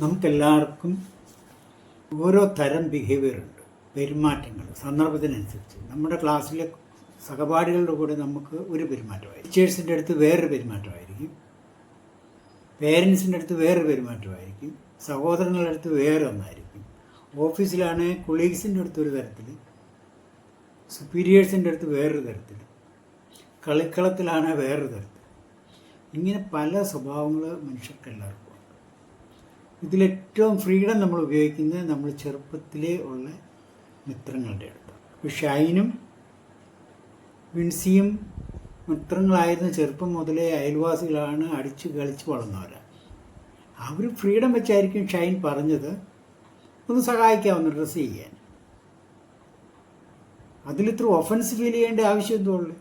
നമുക്കെല്ലാവർക്കും ഓരോ തരം ബിഹേവിയർ ഉണ്ട്. പെരുമാറ്റങ്ങൾ സന്ദർഭത്തിനനുസരിച്ച്. നമ്മുടെ ക്ലാസ്സിലെ സഹപാഠികളുടെ കൂടെ നമുക്ക് ഒരു പെരുമാറ്റമായിരിക്കും. ടീച്ചേഴ്സിന്റെ അടുത്ത് വേറൊരു പെരുമാറ്റമായിരിക്കും. പേരൻസിന്റെ അടുത്ത് വേറൊരു പെരുമാറ്റമായിരിക്കും. സഹോദരങ്ങളുടെ അടുത്ത് വേറെ ഒന്നായിരിക്കും. ഓഫീസിലാണ് കൊളീഗ്സിന്റെ അടുത്ത് ഒരു തരത്തിൽ സുപ്പീരിയേഴ്സിന്റെ അടുത്ത് വേറൊരു തരത്തിൽ കളിക്കളത്തിലാണ് വേറൊരു തരത്തിൽ ഇങ്ങനെ പല സ്വഭാവങ്ങൾ മനുഷ്യർക്ക് എല്ലാവർക്കും ഉണ്ട് ഇതിലേറ്റവും ഫ്രീഡം നമ്മൾ ഉപയോഗിക്കുന്നത് നമ്മൾ ചെറുപ്പത്തിലേ ഉള്ള മിത്രങ്ങളുടെ ഇപ്പോൾ ഷൈനും വിൻസിയും മിത്രങ്ങളായിരുന്ന ചെറുപ്പം മുതലേ അയൽവാസികളാണ് അടിച്ച് കളിച്ച് വളർന്നവരാണ് അവർ ഫ്രീഡം വെച്ചായിരിക്കും ഷൈൻ പറഞ്ഞത്. ഒന്ന് സഹായിക്കാവുന്ന ഡ്രസ്സ് ചെയ്യാൻ. അതിലിത്ര ഒഫൻസ് ഫീൽ ചെയ്യേണ്ട ആവശ്യം എന്തോ ഉള്ളു?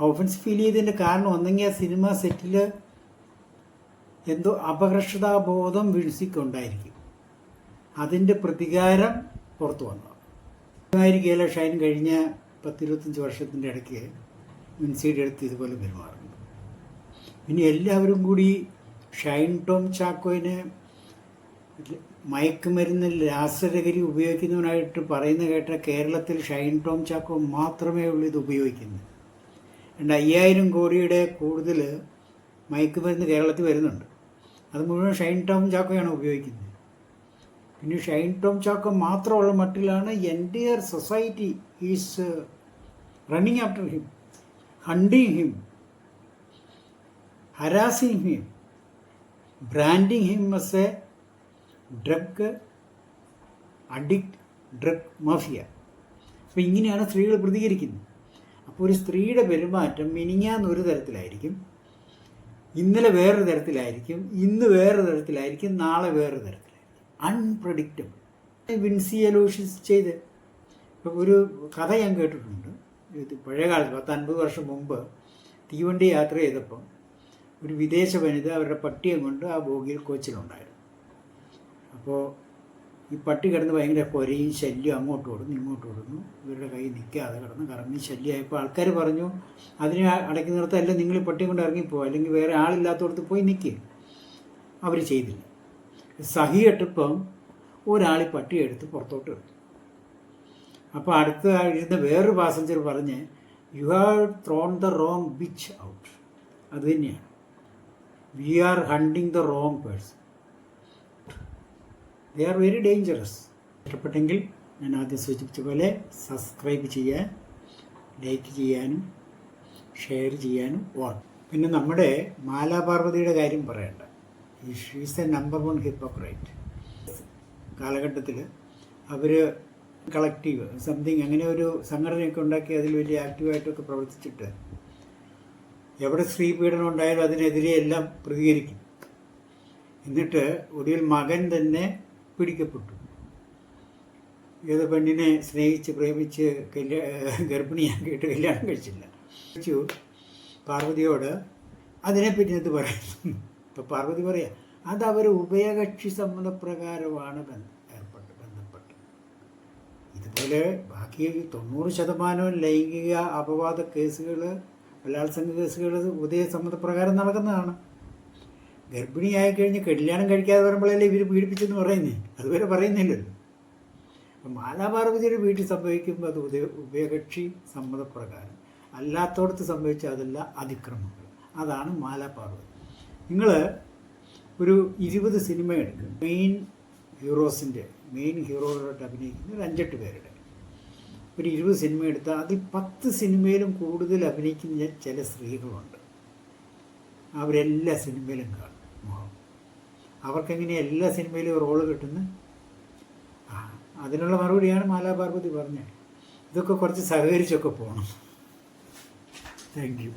ആ ഒഫൻസ് ഫീൽ ചെയ്തതിന്റെ കാരണം ഒന്നെങ്കിൽ ആ സിനിമ സെറ്റിൽ എന്തോ അപകർഷതാബോധം വിൻസിക്കുണ്ടായിരിക്കും അതിന്റെ പ്രതികാരം പുറത്തു വന്നു. ആയിരിക്കുകയല്ല ഷൈൻ കഴിഞ്ഞ പത്തിരുപത്തഞ്ച് വർഷത്തിന്റെ ഇടയ്ക്ക് വിൻസിയുടെ അടുത്ത് ഇതുപോലെ പെരുമാറുന്നു. പിന്നെ എല്ലാവരും കൂടി ഷൈൻ ടോം ചാക്കോയിനെ മയക്കുമരുന്ന് രാസലഹരി ഉപയോഗിക്കുന്നവനായിട്ട് പറയുന്ന കേട്ട കേരളത്തിൽ ഷൈൻ ടോം ചാക്കോ മാത്രമേ ഉള്ളൂ ഇത് ഉപയോഗിക്കുന്നത്. രണ്ട് അയ്യായിരം കോടിയുടെ കൂടുതൽ മയക്കുമരുന്ന് കേരളത്തിൽ വരുന്നുണ്ട്. അത് മുഴുവൻ ഷൈൻ ടോം ചാക്കോയാണ് ഉപയോഗിക്കുന്നത്. പിന്നെ ഷൈൻ ടോം ചാക്കോ മാത്രമുള്ള മട്ടിലാണ് entire society is running after him hunting him harassing him branding him as a drug addict drug mafia. അപ്പോൾ ഇങ്ങനെയാണ് സ്ത്രീകൾ പ്രതികരിക്കുന്നത്. അപ്പോൾ ഒരു സ്ത്രീയുടെ പെരുമാറ്റം മിനിങ്ങാന്ന് ഒരു തരത്തിലായിരിക്കും. ഇന്നലെ വേറൊരു തരത്തിലായിരിക്കും ഇന്ന് വേറൊരു തരത്തിലായിരിക്കും നാളെ വേറൊരു തരത്തിലായിരിക്കും. അൺപ്രഡിക്റ്റബിൾ വിൻസി അലോഷ്യസ് ചെയ്ത്. ഒരു കഥ ഞാൻ കേട്ടിട്ടുണ്ട്. ഇത് പഴയ കാലത്ത് പത്തൻപത് വർഷം മുമ്പ് തീവണ്ടി യാത്ര ചെയ്തപ്പം ഒരു വിദേശ വനിത അവരുടെ പട്ടിയെ കൊണ്ട് ആ ബോഗിയിൽ കോച്ചിലുണ്ടായിരുന്നു. അപ്പോൾ ഈ പട്ടി കിടന്ന് ഭയങ്കര കൊരയും ശല്യം അങ്ങോട്ട് ഓടുന്നു ഇങ്ങോട്ട് ഓടുന്നു കൈ നിൽക്കാതെ കിടന്ന് കറങ്ങി ശല്യമായപ്പോൾ ആൾക്കാർ പറഞ്ഞു അതിനെ നിർത്താൻ അല്ല നിങ്ങൾ പട്ടിയും കൊണ്ട് ഇറങ്ങിപ്പോകും അല്ലെങ്കിൽ വേറെ ആളില്ലാത്തടത്ത് പോയി നിൽക്കുക അവർ ചെയ്തില്ല. സഹിയിട്ടപ്പം ഒരാൾ പട്ടിയെടുത്ത് പുറത്തോട്ട് എടുത്തു. അപ്പോൾ അടുത്ത ഇരുന്ന വേറൊരു പാസഞ്ചർ പറഞ്ഞ് you have thrown the wrong bitch out അത് തന്നെയാണ്. We are hunting the wrong person they are very dangerous ഇഷ്ടപ്പെട്ടെങ്കിൽ ഞാൻ ആദ്യം സൂചിപ്പിച്ച പോലെ സബ്സ്ക്രൈബ് ചെയ്യാൻ ലൈക്ക് ചെയ്യാനും ഷെയർ ചെയ്യാനും ഓർക്കും പിന്നെ നമ്മുടെ മാലാപാർവതിയുടെ കാര്യം പറയണ്ട. She's a number one hypocrite കാലഘട്ടത്തിൽ അവർ കളക്റ്റീവ് സംതിങ് അങ്ങനെ ഒരു സംഘടനയൊക്കെ ഉണ്ടാക്കി അതിൽ വലിയ ആക്റ്റീവായിട്ടൊക്കെ പ്രവർത്തിച്ചിട്ട് എവിടെ സ്ത്രീ പീഡനം ഉണ്ടായാലും അതിനെതിരെ എല്ലാം പ്രതികരിക്കും. എന്നിട്ട് ഒടുവിൽ മകൻ തന്നെ പിടിക്കപ്പെട്ടു ഏത് പെണ്ണിനെ സ്നേഹിച്ച് പ്രേമിച്ച് കല്യാ ഗർഭിണിയാക്കിയിട്ട് കല്യാണം കഴിച്ചില്ല. ചോദിച്ചു പാർവതിയോട് അതിനെപ്പറ്റി എന്ത് പറയുന്നു? ഇപ്പം പാർവതി പറയാം അത് അവർ ഉഭയകക്ഷി സമ്മതപ്രകാരമാണ് ഏർപ്പെട്ട് ബന്ധപ്പെട്ട് ഇതുപോലെ ബാക്കി തൊണ്ണൂറ് ശതമാനവും ലൈംഗിക അപവാദ കേസുകൾ ബലാത്സംഗ കേസുകൾ ഉദയ സമ്മതപ്രകാരം നടക്കുന്നതാണ്. ഗർഭിണിയായി കഴിഞ്ഞ് കല്യാണം കഴിക്കാതെ വരുമ്പോഴല്ലേ ഇവർ പീഡിപ്പിച്ചെന്ന് പറയുന്നേ? അതുവരെ പറയുന്നില്ലല്ലോ. അപ്പം മാലാപാർവതിയുടെ വീട്ടിൽ സംഭവിക്കുമ്പോൾ അത് ഉദയ ഉഭയകക്ഷി സമ്മതപ്രകാരം. അല്ലാത്തടത്ത് സംഭവിച്ച അതല്ല അതിക്രമങ്ങൾ. അതാണ് മാലാപാർവതി. നിങ്ങൾ ഒരു ഇരുപത് സിനിമ എടുക്കുക മെയിൻ ഹീറോസിന്റെ മെയിൻ ഹീറോകളായിട്ട് അഭിനയിക്കുന്ന ഒരു അഞ്ചെട്ട് പേരുടെ. ഒരു ഇരുപത് സിനിമ എടുത്താൽ അതിൽ പത്ത് സിനിമയിലും കൂടുതൽ അഭിനയിക്കുന്ന ചില സ്ത്രീകളുണ്ട്. അവരെല്ലാ സിനിമയിലും കാണും. മുഖം അവർക്കെങ്ങനെ എല്ലാ സിനിമയിലും റോൾ കിട്ടുന്നു അതിനുള്ള മറുപടിയാണ് മാലാപാർവതി പറഞ്ഞത്. ഇതൊക്കെ കുറച്ച് സഹകരിച്ചൊക്കെ പോകണം താങ്ക് യു